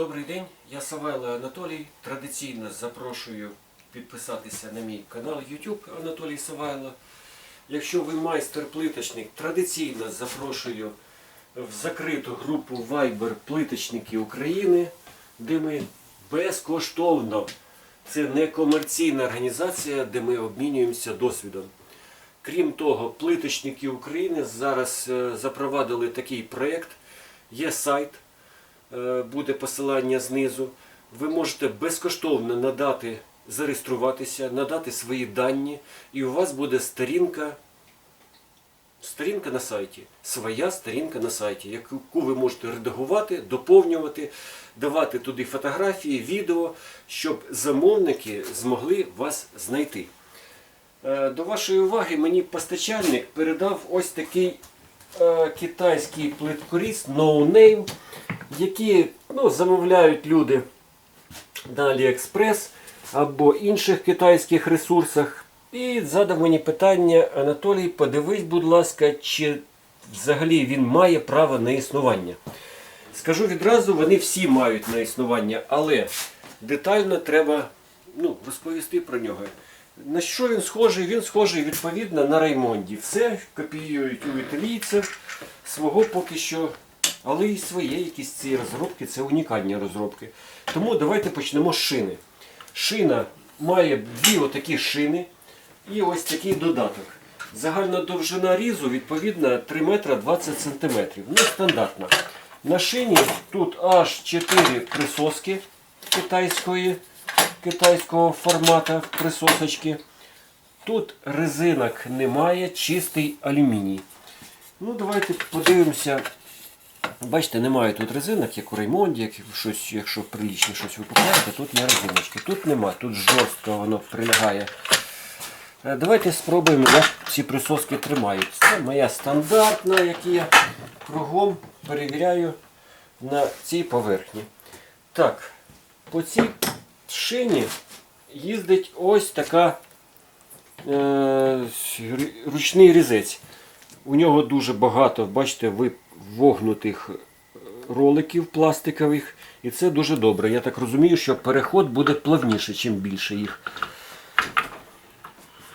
Добрий день, я Савайло Анатолій. Традиційно запрошую підписатися на мій канал YouTube Анатолій Савайло. Якщо ви майстер-плиточник, традиційно запрошую в закриту групу Viber Плиточники України, де ми безкоштовно. Це не комерційна організація, де ми обмінюємося досвідом. Крім того, плиточники України зараз е, запровадили такий проєкт. Є сайт, буде посилання знизу. Ви можете безкоштовно надати, зареєструватися, надати свої дані, і у вас буде сторінка, сторінка на сайті, своя сторінка на сайті, яку ви можете редагувати, доповнювати, давати туди фотографії, відео, щоб замовники змогли вас знайти. Е, До вашої уваги мені постачальник передав ось такий е, китайський плиткоріз No Name, які ну, замовляють люди на AliExpress або інших китайських ресурсах. І задав мені питання, Анатолій, подивись, будь ласка, чи взагалі він має право на існування. Скажу відразу, вони всі мають на існування, але детально треба ну, розповісти про нього. На що він схожий? Він схожий відповідно на Раймонді. Все копіюють у італійців свого поки що, але і своє якісь ці розробки, це унікальні розробки. Тому давайте почнемо з шини. Шина має дві отакі шини і ось такий додаток. Загальна довжина різу відповідно 3 метра 20 сантиметрів. Ну, стандартна. На шині тут аж 4 присоски китайської, китайського формату присосочки. Тут резинок немає, чистий алюміній. Ну, давайте подивимося. Бачите, немає тут резинок, як у Реймонді, як щось, якщо прилічно щось ви тут є резиночки. Тут нема, тут жорстко воно прилягає. Е, Давайте спробуємо, як ці присоски тримають. Це моя стандартна, яку я кругом перевіряю на цій поверхні. Так, по цій шині їздить ось така е, ручний різець. У нього дуже багато, бачите, ви- вогнутих е, роликів пластикових. І це дуже добре. Я так розумію, що переход буде плавніше, чим більше їх.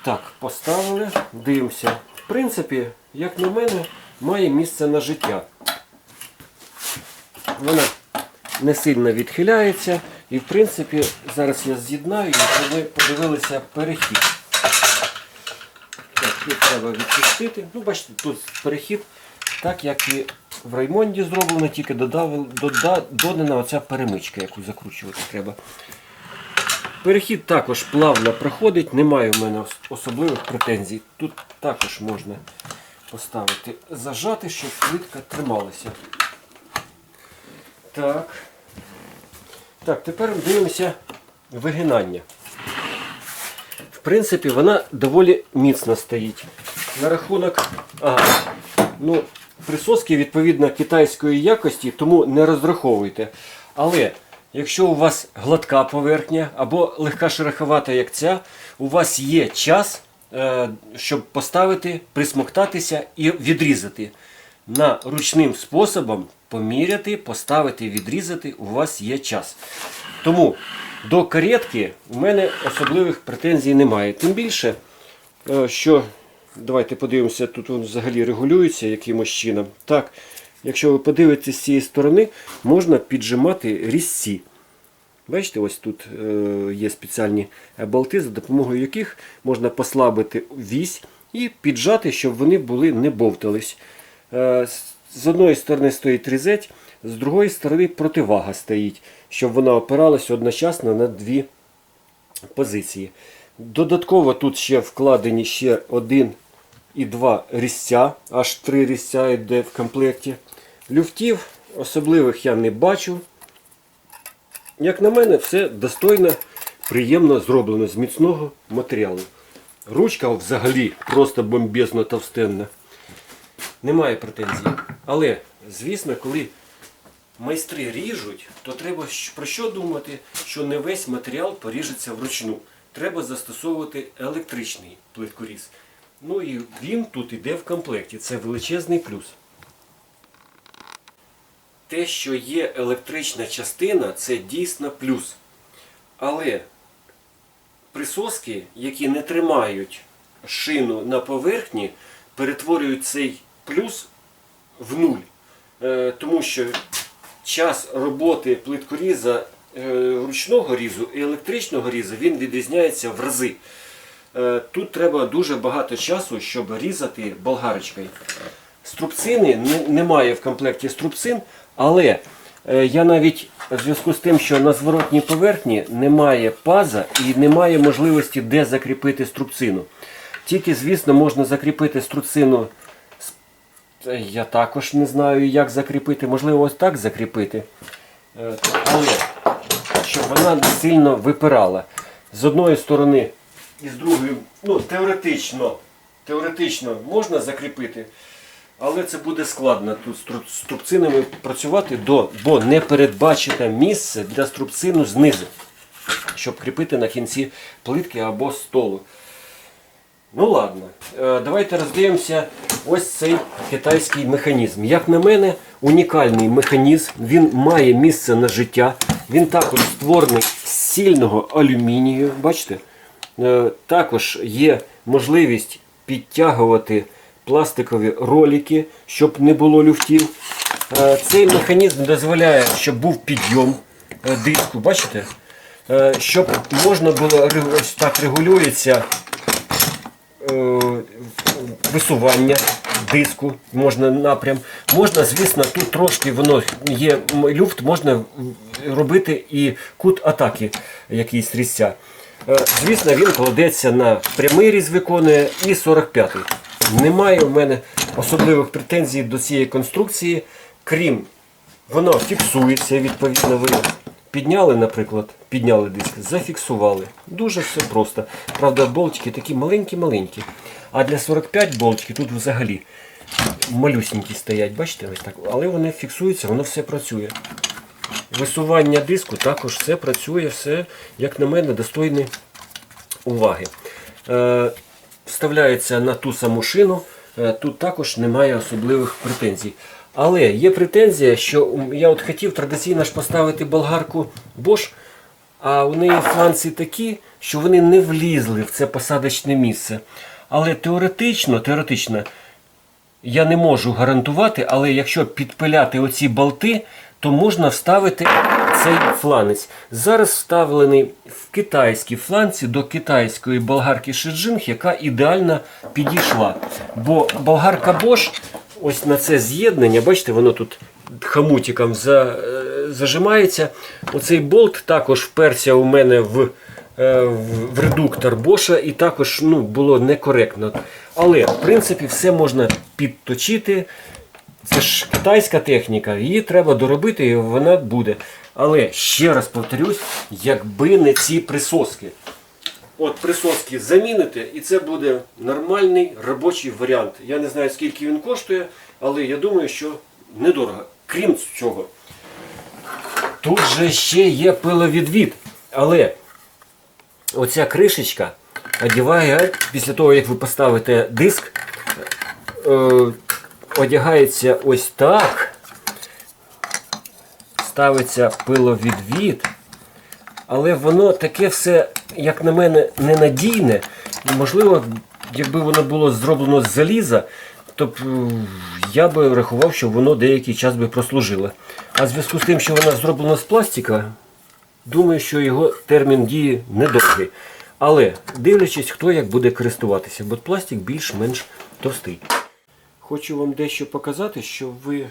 Так, поставили, дивимося. В принципі, як на мене, має місце на життя. Вона не сильно відхиляється. І в принципі, зараз я з'єднаю, і ви подивилися перехід. Так, тут треба відпустити. Ну, бачите, тут перехід, так як і в Раймонді зроблено, тільки додав, дода, додана оця перемичка, яку закручувати треба. Перехід також плавно проходить, немає в мене особливих претензій. Тут також можна поставити зажати, щоб плитка трималася. Так. Так, тепер дивимося вигинання. В принципі, вона доволі міцно стоїть. На рахунок. Ага. Ну, присоски відповідно китайської якості, тому не розраховуйте. Але якщо у вас гладка поверхня або легка шероховата, як ця, у вас є час, е, щоб поставити, присмоктатися і відрізати. На ручним способом поміряти, поставити, відрізати, у вас є час. Тому до каретки у мене особливих претензій немає. Тим більше, е, що давайте подивимося, тут він взагалі регулюється якимось чином. Так, якщо ви подивитесь з цієї сторони, можна піджимати різці. Бачите, ось тут е, є спеціальні болти, за допомогою яких можна послабити вісь і піджати, щоб вони були не бовтались. Е, з- одної сторони стоїть різець, з другої сторони противага стоїть, щоб вона опиралась одночасно на дві позиції. Додатково тут ще вкладені ще один і два різця, аж три різця йде в комплекті. Люфтів особливих я не бачу. Як на мене, все достойно, приємно зроблено з міцного матеріалу. Ручка взагалі просто бомбезно товстенна. Немає претензій. Але, звісно, коли майстри ріжуть, то треба про що думати, що не весь матеріал поріжеться вручну. Треба застосовувати електричний плиткоріз. Ну і він тут іде в комплекті. Це величезний плюс. те, що є електрична частина, це дійсно плюс. Але присоски, які не тримають шину на поверхні, перетворюють цей плюс в нуль. Е, тому що час роботи плиткоріза е, ручного різу і електричного різу він відрізняється в рази. Е, Тут треба дуже багато часу, щоб різати болгарочкою. Струбцини немає в комплекті струбцин, але е, я навіть в зв'язку з тим, що на зворотній поверхні немає паза і немає можливості де закріпити струбцину. Тільки, звісно, можна закріпити струбцину. Е, Я також не знаю, як закріпити. Можливо, ось так закріпити. Але щоб вона сильно випирала. З одної сторони і з другої, ну, теоретично, теоретично можна закріпити, але це буде складно тут з тру- струбцинами працювати, до, бо не передбачене місце для струбцину знизу, щоб кріпити на кінці плитки або столу. Ну ладно, Е, давайте роздивимося ось цей китайський механізм. Як на мене, унікальний механізм, він має місце на життя. Він також створений з сильного алюмінію. Бачите? Е, Також є можливість підтягувати пластикові ролики, щоб не було люфтів. Е, Цей механізм дозволяє, щоб був підйом е, диску. Бачите? Щоб можна було ось так регулюється висування диску, можна напрям. Можна, звісно, тут трошки воно є люфт, можна робити і кут атаки якийсь різця. Е, Звісно, він кладеться на прямий різ виконує і 45-й. Немає в мене особливих претензій до цієї конструкції, крім воно фіксується, відповідно, ви підняли, наприклад, підняли диск, зафіксували. Дуже все просто. Правда, болтики такі маленькі-маленькі. А для 45 болтики тут взагалі малюсенькі стоять, бачите, ось так. Але вони фіксуються, воно все працює. Висування диску також все працює, все, як на мене, достойне уваги. Е, вставляється на ту саму шину, е, тут також немає особливих претензій. Але є претензія, що я от хотів традиційно ж поставити болгарку Bosch, а у неї фланці такі, що вони не влізли в це посадочне місце. Але теоретично, теоретично, я не можу гарантувати, але якщо підпиляти оці болти, то можна вставити цей фланець. Зараз вставлений в китайські фланці до китайської болгарки Шиджинг, яка ідеально підійшла. Бо болгарка Bosch, ось на це з'єднання, бачите, воно тут хамутиком за, е, зажимається. Оцей болт також вперся у мене в е, в редуктор Боша і також ну, було некоректно. Але в принципі все можна підточити. Це ж китайська техніка, її треба доробити і вона буде. Але ще раз повторюсь, якби не ці присоски. От присоски заміните, і це буде нормальний робочий варіант. Я не знаю, скільки він коштує, але я думаю, що недорого. Крім цього, тут же ще є пиловідвід. Але оця кришечка одягає, після того, як ви поставите диск, е, одягається ось так. Ставиться пиловідвід. Але воно таке все, як на мене, ненадійне. Можливо, якби воно було зроблено з заліза, то б е, я би рахував, що воно деякий час би прослужило. А в зв'язку з тим, що воно зроблено з пластика, думаю, що його термін дії недовгий. Але дивлячись, хто як буде користуватися, бо пластик більш-менш товстий. Хочу вам дещо показати, щоб ви е,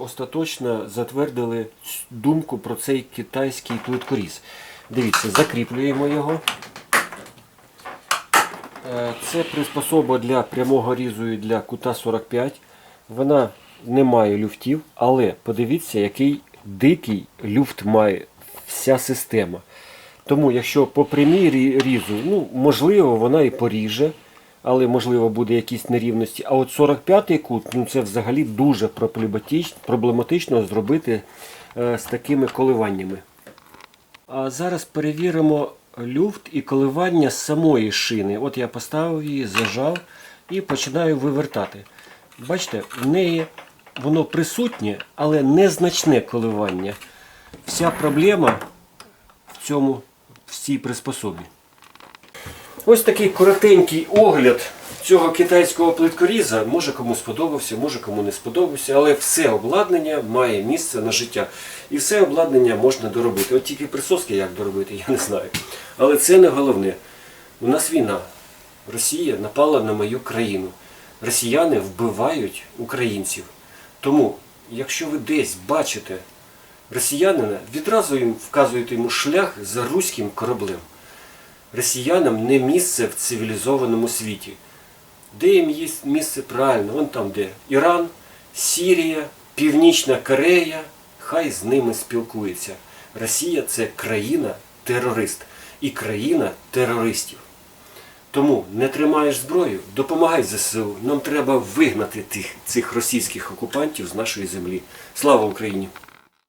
остаточно затвердили думку про цей китайський плиткоріз. Дивіться, закріплюємо його. Е, Це приспособа для прямого різу і для кута 45. Вона не має люфтів, але подивіться, який дикий люфт має вся система. Тому, якщо по прямій різу, ну, можливо, вона і поріже, але можливо буде якісь нерівності. А от 45-й кут, ну це взагалі дуже проблематично зробити е, з такими коливаннями. А зараз перевіримо люфт і коливання самої шини. От я поставив її, зажав і починаю вивертати. Бачите, в неї воно присутнє, але незначне коливання. Вся проблема в цьому в цій приспособі. Ось такий коротенький огляд цього китайського плиткоріза. Може кому сподобався, може кому не сподобався, але все обладнання має місце на життя. І все обладнання можна доробити. От тільки присоски як доробити, я не знаю. Але це не головне. У нас війна. Росія напала на мою країну. Росіяни вбивають українців. Тому, якщо ви десь бачите росіянина, відразу їм вказуєте йому шлях за руським кораблем. Росіянам не місце в цивілізованому світі. Де їм є місце правильно? Вон там де Іран, Сірія, Північна Корея. Хай з ними спілкується. Росія це країна-терорист і країна терористів. Тому не тримаєш зброю, допомагай ЗСУ. Нам треба вигнати тих, цих російських окупантів з нашої землі. Слава Україні!